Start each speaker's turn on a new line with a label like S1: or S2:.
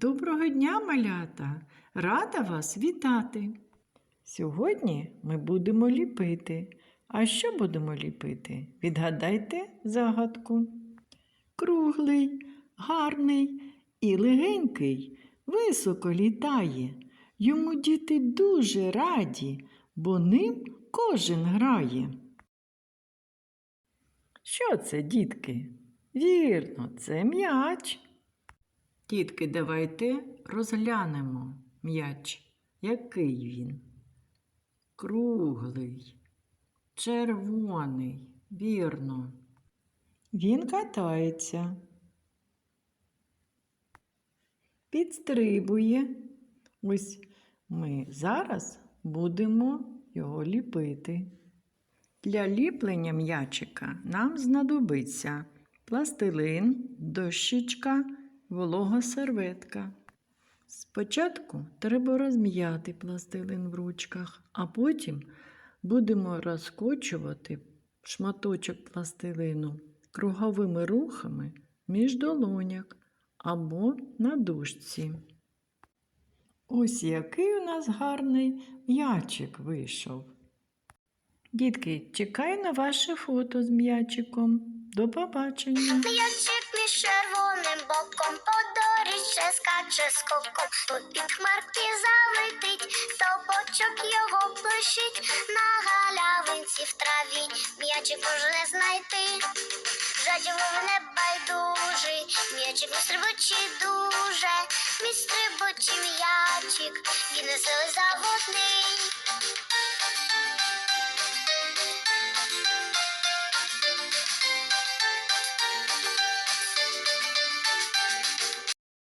S1: Доброго дня, малята! Рада вас вітати! Сьогодні ми будемо ліпити. А що будемо ліпити? Відгадайте загадку. Круглий, гарний і легенький, високо літає. Йому діти дуже раді, бо ним кожен грає. Що це, дітки? Вірно, це м'яч. Дітки, давайте розглянемо м'яч. Який він? Круглий, червоний, вірно. Він катається, підстрибує. Ось ми зараз будемо його ліпити. Для ліплення м'ячика нам знадобиться пластилин, дощечка, волога серветка. Спочатку треба розм'яти пластилин в ручках, а потім будемо розкочувати шматочок пластилину круговими рухами між долоняк або на дужці. Ось який у нас гарний м'ячик вийшов. Дітки, чекаю на ваше фото з м'ячиком. До побачення.
S2: Червоним боком по доріжче скаче скоком, попід хмарки залетить, тобочок його блищить, на галявинці в траві м'ячик можна знайти. Жадібов не байдужий, м'ячик не стрибочий дуже, мій стрибочий м'ячик, він веселий заводний.